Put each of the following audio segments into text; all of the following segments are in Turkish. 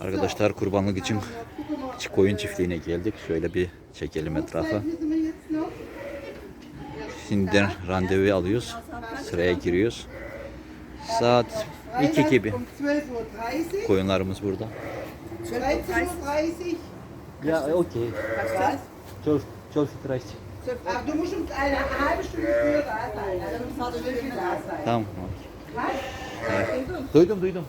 Arkadaşlar kurbanlık için koyun çiftliğine geldik. Şöyle bir çekelim etrafı. Şimdiden randevu alıyoruz. Sıraya giriyoruz. Saat 2 gibi. 12.30. Koyunlarımız burada. 13.30 Uhr. Ya okey. Was? 12 12 Ach, du musst um eine halbe Stunde früher da sein. Also um 20 Minuten da sein. Tamam. Evet. Duydum duydum.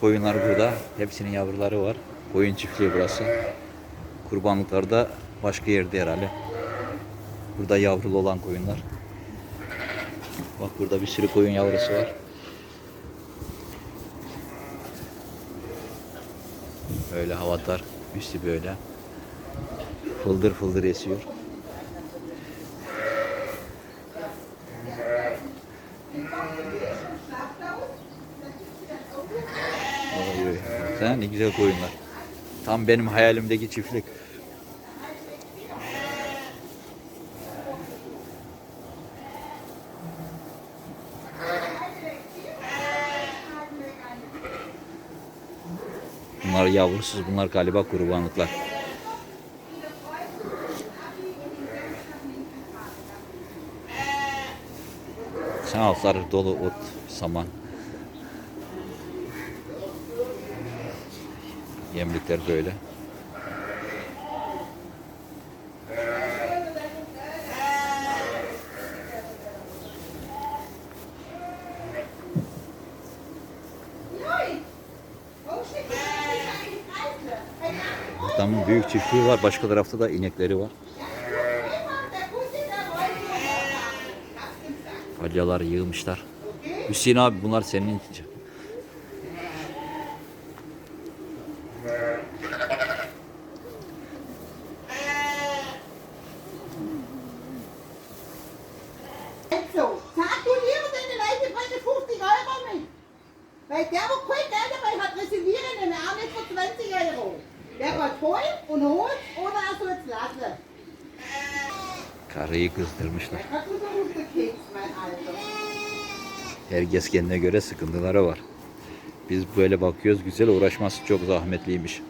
Koyunlar burada. Hepsinin yavruları var. Koyun çiftliği burası. Kurbanlıklar da başka yerde herhalde. Burada yavrulu olan koyunlar. Bak burada bir sürü koyun yavrusu var. Böyle havalar. Üstü böyle. Fıldır fıldır esiyor. Sen ne güzel koyunlar. Tam benim hayalimdeki çiftlik. Bunlar yavrusuz, bunlar galiba kurbanlıklar. Sen altları dolu ot, saman. Yemlikler böyle. Adamın büyük çiftliği var. Başka tarafta da inekleri var. Balyalar yığmışlar. Hüseyin abi bunlar senin için. Reservieren den auch nicht für 20 Euro. Der geht holen und holt oder er soll es lassen. Karıyı kızdırmışlar. Herkes kendine göre sıkıntıları var. Biz böyle bakıyoruz güzel uğraşması çok zahmetliymiş.